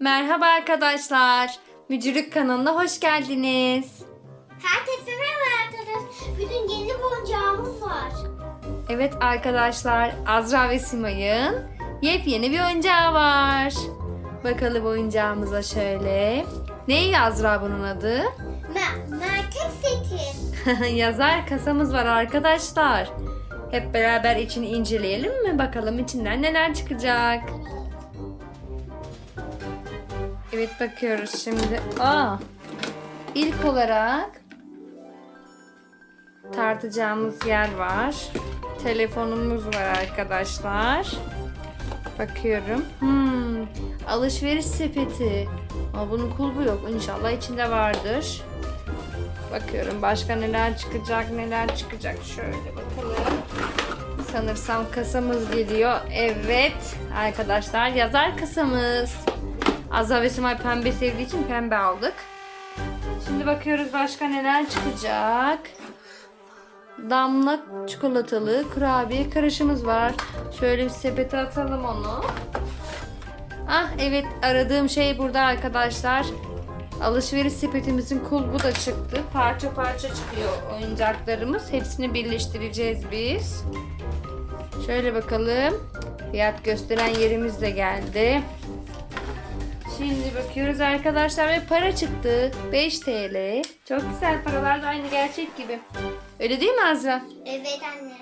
Merhaba arkadaşlar. Mücürlük kanalına hoş geldiniz. Herkese merhaba arkadaşlar. Bugün yeni oyuncağımız var. Evet arkadaşlar Azra ve Simay'ın yepyeni bir oyuncağı var. Bakalım oyuncağımıza şöyle. Neydi Azra bunun adı? Ma market seti. Yazar kasamız var arkadaşlar. Hep beraber içini inceleyelim mi? Bakalım içinden neler çıkacak. Evet bakıyoruz şimdi. Aa, ilk olarak tartacağımız yer var. Telefonumuz var arkadaşlar. Bakıyorum. Hmm, alışveriş sepeti. Ama bunun kulbu yok. İnşallah içinde vardır. Bakıyorum başka neler çıkacak neler çıkacak. Şöyle bakalım. Sanırsam kasamız geliyor. Evet arkadaşlar yazar kasamız. Azza ve Simay pembe sevdiği için pembe aldık. Şimdi bakıyoruz başka neler çıkacak. Damla çikolatalı kurabiye karışımız var. Şöyle bir sepete atalım onu. Ah evet aradığım şey burada arkadaşlar. Alışveriş sepetimizin kulbu da çıktı. Parça parça çıkıyor oyuncaklarımız. Hepsini birleştireceğiz biz. Şöyle bakalım. Fiyat gösteren yerimiz de geldi. Şimdi bakıyoruz arkadaşlar ve para çıktı. 5 TL. Çok güzel paralar da aynı gerçek gibi. Öyle değil mi Azra? Evet anne.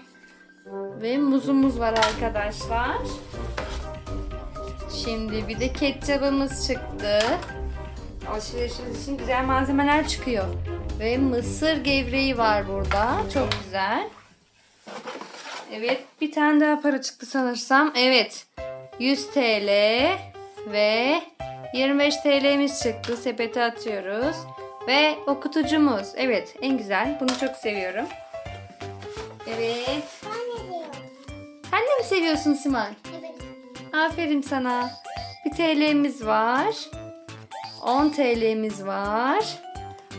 Ve muzumuz var arkadaşlar. Şimdi bir de ketçabımız çıktı. Alışverişimiz için güzel malzemeler çıkıyor. Ve mısır gevreği var burada. Çok güzel. Evet bir tane daha para çıktı sanırsam. Evet 100 TL ve 25 TL'miz çıktı. Sepete atıyoruz. Ve okutucumuz. Evet en güzel. Bunu çok seviyorum. Evet. Sen de mi seviyorsun Simay? Evet. Aferin sana. Bir TL'miz var. 10 TL'miz var.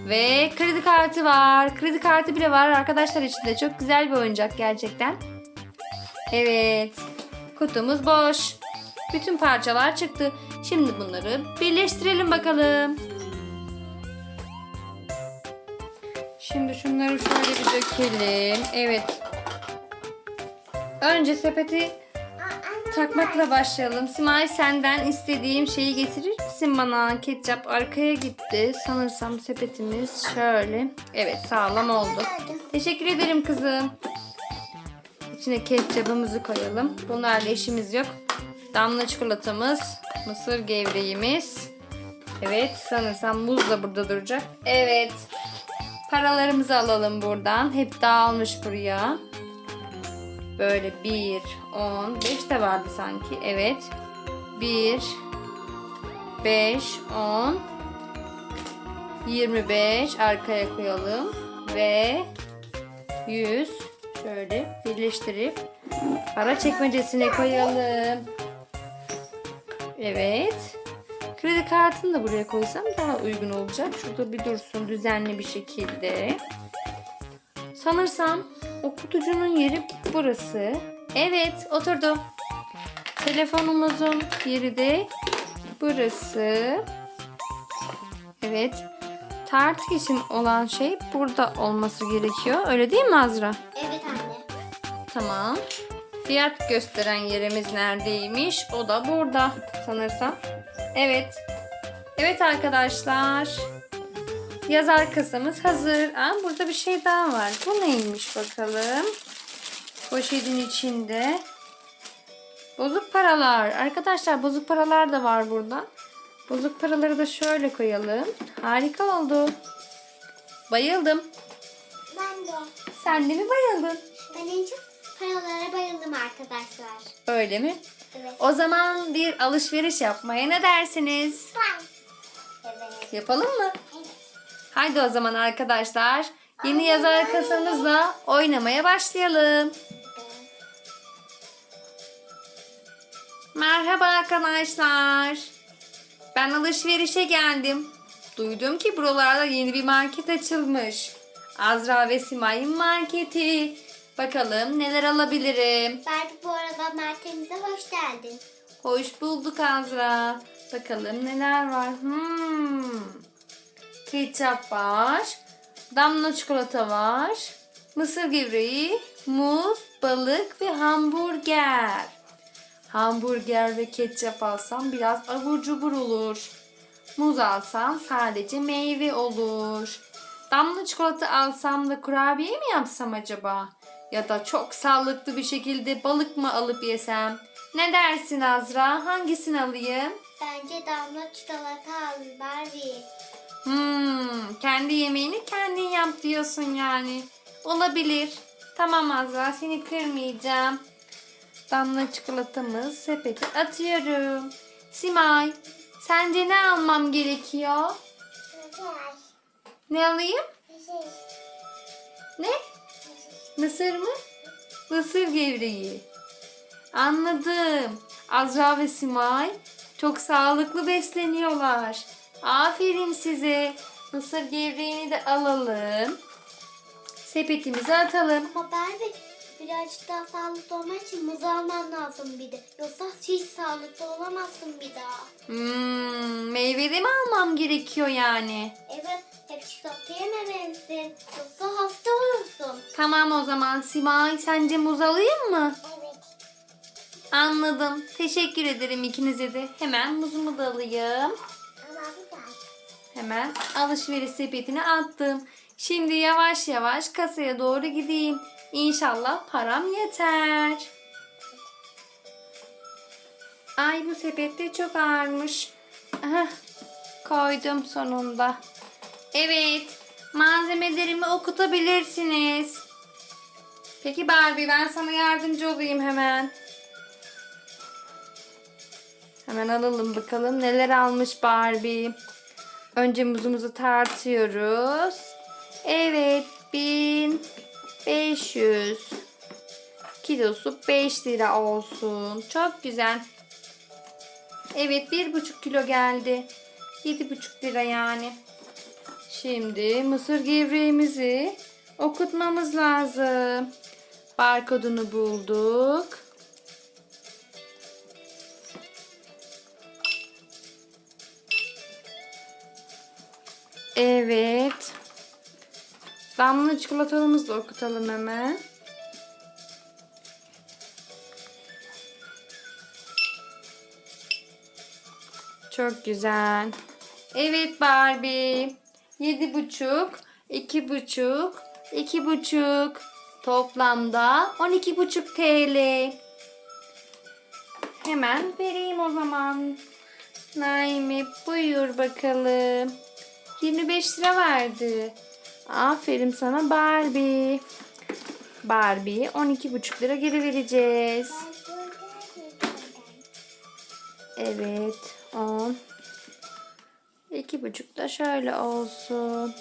Ve kredi kartı var. Kredi kartı bile var arkadaşlar içinde. Çok güzel bir oyuncak gerçekten. Evet. Kutumuz boş. Bütün parçalar çıktı. Şimdi bunları birleştirelim bakalım. Şimdi şunları şöyle bir dökelim. Evet. Önce sepeti. Takmakla başlayalım. Simay senden istediğim şeyi getirir misin bana? Ketçap arkaya gitti. Sanırsam sepetimiz şöyle. Evet sağlam oldu. Teşekkür ederim kızım. İçine ketçabımızı koyalım. Bunlarla işimiz yok. Damla çikolatamız, mısır gevreğimiz. Evet sanırsam muz da burada duracak. Evet. Paralarımızı alalım buradan. Hep dağılmış buraya. Böyle 1, 10, 5 de vardı sanki. Evet. 1, 5, 10, 25 arkaya koyalım. Ve 100 şöyle birleştirip para çekmecesine koyalım. Evet. Kredi kartını da buraya koysam daha uygun olacak. Şurada bir dursun düzenli bir şekilde. Sanırsam o kutucunun yeri burası. Evet oturdu. Telefonumuzun yeri de burası. Evet. Tartık için olan şey burada olması gerekiyor. Öyle değil mi Azra? Evet anne. Tamam. Fiyat gösteren yerimiz neredeymiş? O da burada sanırsam. Evet. Evet arkadaşlar. Yazar kasamız hazır. Aa, burada bir şey daha var. Bu neymiş bakalım. Poşetin içinde. Bozuk paralar. Arkadaşlar bozuk paralar da var burada. Bozuk paraları da şöyle koyalım. Harika oldu. Bayıldım. Ben de. Sen de mi bayıldın? Ben en çok paralara bayıldım arkadaşlar. Öyle mi? Evet. O zaman bir alışveriş yapmaya ne dersiniz? Ben. Evet. Yapalım mı? Evet. Haydi o zaman arkadaşlar yeni yazar kasamızla oynamaya başlayalım. Merhaba arkadaşlar. Ben alışverişe geldim. Duydum ki buralarda yeni bir market açılmış. Azra ve Simay'ın marketi. Bakalım neler alabilirim. Barbie bu arada merkezimize hoş geldin. Hoş bulduk Azra. Bakalım neler var. Hmm. Ketçap var. Damla çikolata var. Mısır gevreği, muz, balık ve hamburger. Hamburger ve ketçap alsam biraz abur cubur olur. Muz alsam sadece meyve olur. Damla çikolata alsam da kurabiye mi yapsam acaba? Ya da çok sağlıklı bir şekilde balık mı alıp yesem? Ne dersin Azra? Hangisini alayım? Bence damla çikolata al Barbie. Hmm, kendi yemeğini kendin yap diyorsun yani. Olabilir. Tamam Azra seni kırmayacağım. Damla çikolatamız sepete atıyorum. Simay, sence ne almam gerekiyor? Ne alayım? Ne? Mısır mı? Mısır gevreği. Anladım. Azra ve Simay çok sağlıklı besleniyorlar. Aferin size. Mısır gevreğini de alalım. Sepetimize atalım. Ama Barbie birazcık daha sağlıklı olmak için muz alman lazım bir de. Yoksa hiç sağlıklı olamazsın bir daha. Hmm, meyveli mi almam gerekiyor yani? Evet hep çikolata yememelisin. Yoksa hasta. Tamam o zaman Simay sence muz alayım mı? Evet. Anladım. Teşekkür ederim ikinize de. Hemen muzumu da alayım. Hemen alışveriş sepetine attım. Şimdi yavaş yavaş kasaya doğru gideyim. İnşallah param yeter. Ay bu sepette çok ağırmış. Aha, koydum sonunda. Evet, malzemelerimi okutabilirsiniz. Peki Barbie ben sana yardımcı olayım hemen. Hemen alalım bakalım neler almış Barbie. Önce muzumuzu tartıyoruz. Evet 1500 kilosu 5 lira olsun. Çok güzel. Evet 1,5 kilo geldi. 7,5 lira yani. Şimdi mısır gevreğimizi okutmamız lazım. Barkodunu bulduk. Evet. Damla çikolatalımızı da okutalım hemen. Çok güzel. Evet Barbie. Yedi buçuk, iki buçuk, iki buçuk. Toplamda on iki buçuk TL. Hemen vereyim o zaman. Naime buyur bakalım. 25 lira verdi. Aferin sana Barbie. Barbie 12,5 lira geri vereceğiz. Evet 10. 2,5 da şöyle olsun.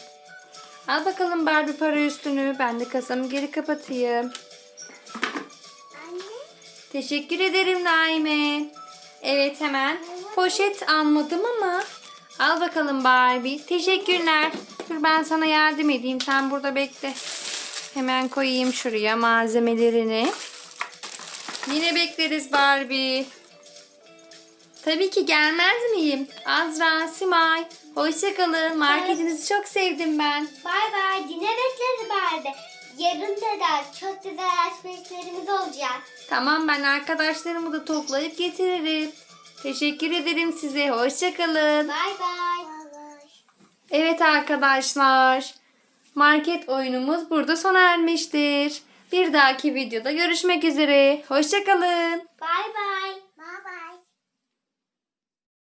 Al bakalım Barbie para üstünü. Ben de kasamı geri kapatayım. Anne. Teşekkür ederim Naime. Evet hemen poşet almadım ama al bakalım Barbie. Teşekkürler. Dur ben sana yardım edeyim. Sen burada bekle. Hemen koyayım şuraya malzemelerini. Yine bekleriz Barbie. Tabii ki gelmez miyim? Azra, Simay. Hoşçakalın. Marketinizi çok sevdim ben. Bay bay. Yine bekleriz Barbie. Yarın da çok güzel alışverişlerimiz olacak. Tamam ben arkadaşlarımı da toplayıp getiririm. Teşekkür ederim size. Hoşçakalın. Bay bay. Evet arkadaşlar. Market oyunumuz burada sona ermiştir. Bir dahaki videoda görüşmek üzere. Hoşçakalın. Bay bay.